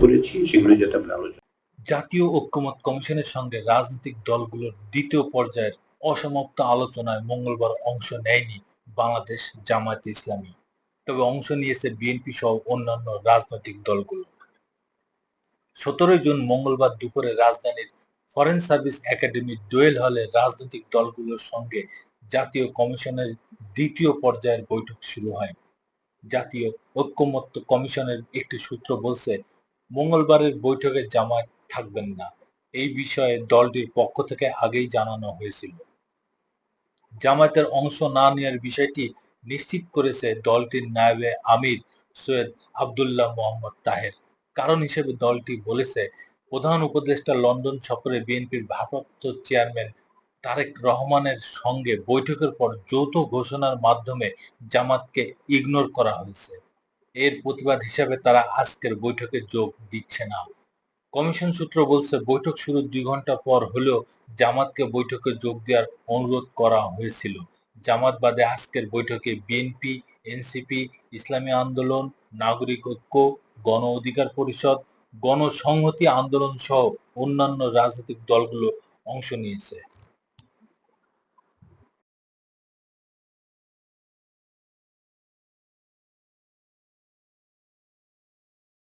করেছি যাতে আমরা আলোচনা জাতীয় ঐক্যমত কমিশনের সঙ্গে রাজনৈতিক দলগুলোর দ্বিতীয় পর্যায়ের অসমাপ্ত আলোচনায় মঙ্গলবার অংশ নেয়নি বাংলাদেশ জামায়াতে ইসলামী। তবে অংশ নিয়েছে বিএনপি সহ অন্যান্য রাজনৈতিক দলগুলো। সতেরোই জুন মঙ্গলবার দুপুরে রাজধানীর ফরেন সার্ভিস একাডেমির দোয়েল হলে রাজনৈতিক দলগুলোর সঙ্গে জাতীয় কমিশনের দ্বিতীয় পর্যায়ের বৈঠক শুরু হয়। জাতীয় ঐক্যমত্য কমিশনের একটি সূত্র বলছে, মঙ্গলবারের বৈঠকে জামায়াত থাকবেন না। এই বিষয়ে দলটির পক্ষ থেকে আগেই জানানো হয়েছিল। জামায়াতের অংশ না নেওয়ার বিষয়টি নিশ্চিত করেছে দলটির নায়েবে আমির সৈয়দ আবদুল্লাহ মোহাম্মদ তাহের। কারণ হিসেবে দলটি বলেছে, প্রধান উপদেষ্টা লন্ডন সফরে বিএনপির ভারপ্রাপ্ত চেয়ারম্যান তারেক রহমানের সঙ্গে বৈঠকের পর যৌথ ঘোষণার মাধ্যমে জামাতকে ইগনোর করা হয়েছে। এর প্রতিবাদ হিসাবে তারা আজকের বৈঠকে যোগ দিচ্ছে না। কমিশন সূত্র বলছে, বৈঠক শুরুর দুই ঘণ্টা পর হলেও জামাতকে বৈঠকে যোগ দেওয়ার অনুরোধ করা হয়েছিল। জামাত বাদে আজকের বৈঠকে বিএনপি, এনসিপি, ইসলামী আন্দোলন, নাগরিক ঐক্য, গণ অধিকার পরিষদ, গণসংহতি আন্দোলন সহ অন্যান্য রাজনৈতিক দলগুলো অংশ নিয়েছে।